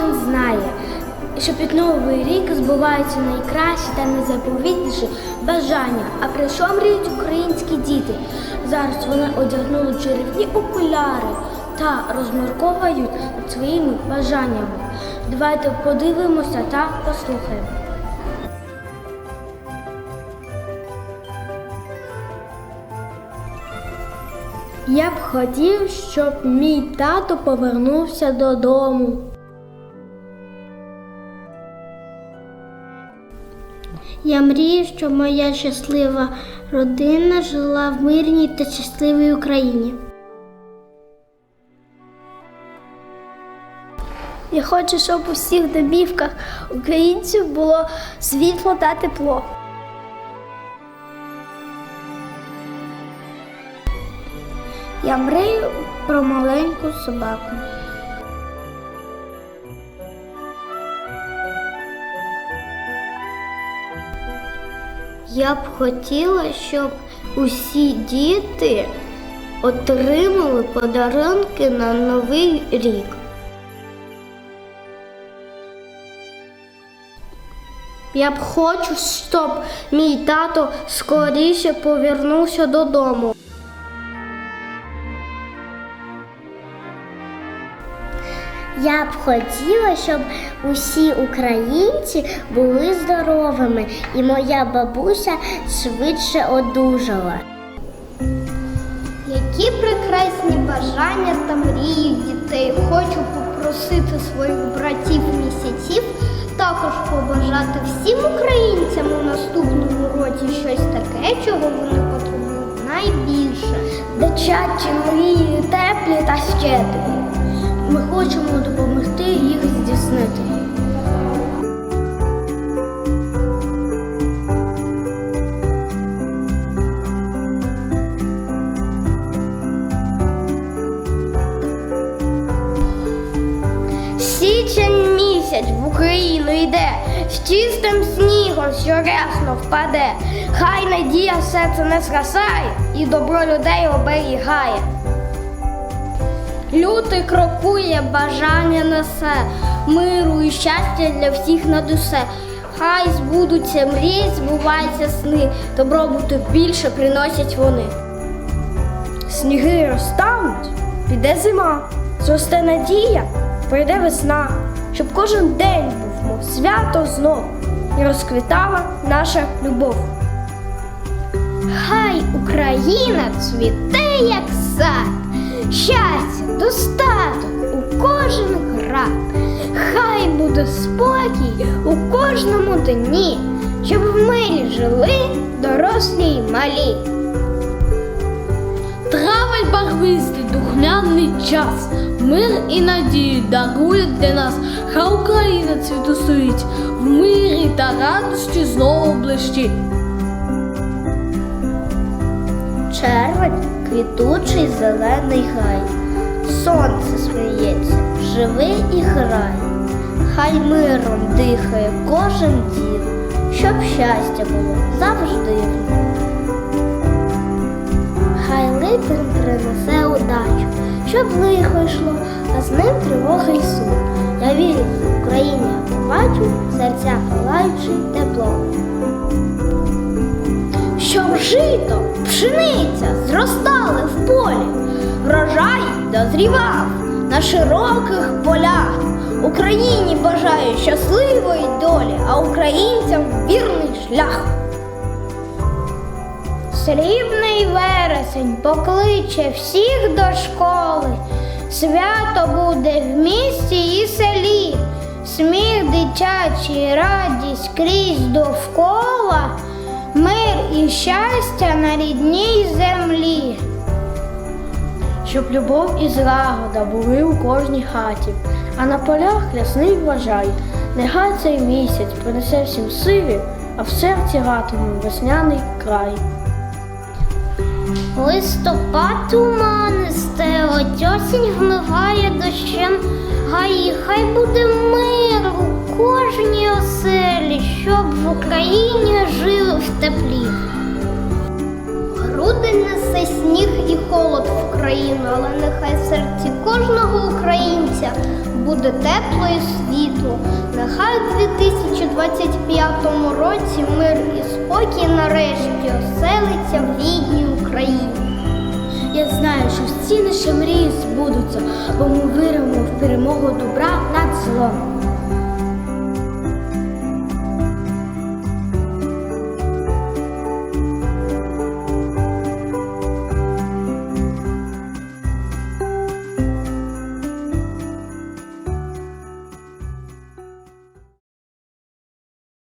Кожен знає, що під новий рік збуваються найкращі та найзаповітніші бажання. А про що мріють українські діти? Зараз вони одягнули чарівні окуляри та розмірковують над своїми бажаннями. Давайте подивимося та послухаємо. Я б хотів, щоб мій тато повернувся додому. Я мрію, щоб моя щаслива родина жила в мирній та щасливій Україні. Я хочу, щоб у всіх домівках українців було світло та тепло. Я мрію про маленьку собаку. Я б хотіла, щоб усі діти отримали подарунки на Новий рік. Я б хочу, щоб мій тато скоріше повернувся додому. Я б хотіла, щоб усі українці були здоровими і моя бабуся швидше одужала. Які прекрасні бажання та мрії дітей. Хочу попросити своїх братів місяців також побажати всім українцям у наступному році щось таке, чого вони потребують найбільше. Дитячі мрії теплі та щедрі. Ми хочемо допомогти їх здійснити. Січень місяць в Україну йде, з чистим снігом, що рясно впаде. Хай надія все це не згасає і добро людей оберігає. Лютий крокує, бажання несе, миру і щастя для всіх над усе. Хай збудуться мрії, збуваються сни, добробуту більше приносять вони. Сніги розтануть, піде зима, зросте надія, прийде весна, щоб кожен день був, мов свято знов, і розквітала наша любов. Хай Україна цвіте, як сад, щастя, достаток у кожен град. Хай буде спокій у кожному дні, щоб в мирі жили дорослі й малі. Травень барвистий, духмяний час, мир і надію дарує для нас, хай Україна цвіту стоїть, в мирі та радості знову блищить. Червень квітучий зелений гай, сонце сміється, живий і грає, хай миром дихає кожен дім, щоб щастя було завжди. Хай липень принесе удачу, щоб лихо йшло, а з ним тривога і сум. Я вірю, в Україні я побачу серця палаючи тепло. Щоб жито, пшениця врожай дозрівав на широких полях. Україні бажаю щасливої долі, а українцям вірний шлях. Срібний вересень покличе всіх до школи. Свято буде в місті і селі. Сміх дитячий, радість крізь довкола, мир і щастя на рідній землі. Щоб любов і злагода були у кожній хаті, а на полях ясний вважай. Нехай цей місяць принесе всім силі, а в серці ратиме весняний край. Листопад туманисте, от осінь вмиває дощем, гай, хай буде мир у кожній оселі, щоб в Україні жили в теплі. Грудень принесе сніг і холод в країну, але нехай в серці кожного українця буде тепло і світло. Нехай у 2025 році мир і спокій нарешті оселиться в рідній Україні. Я знаю, що всі наші мрії збудуться, бо ми віримо в перемогу добра над злом.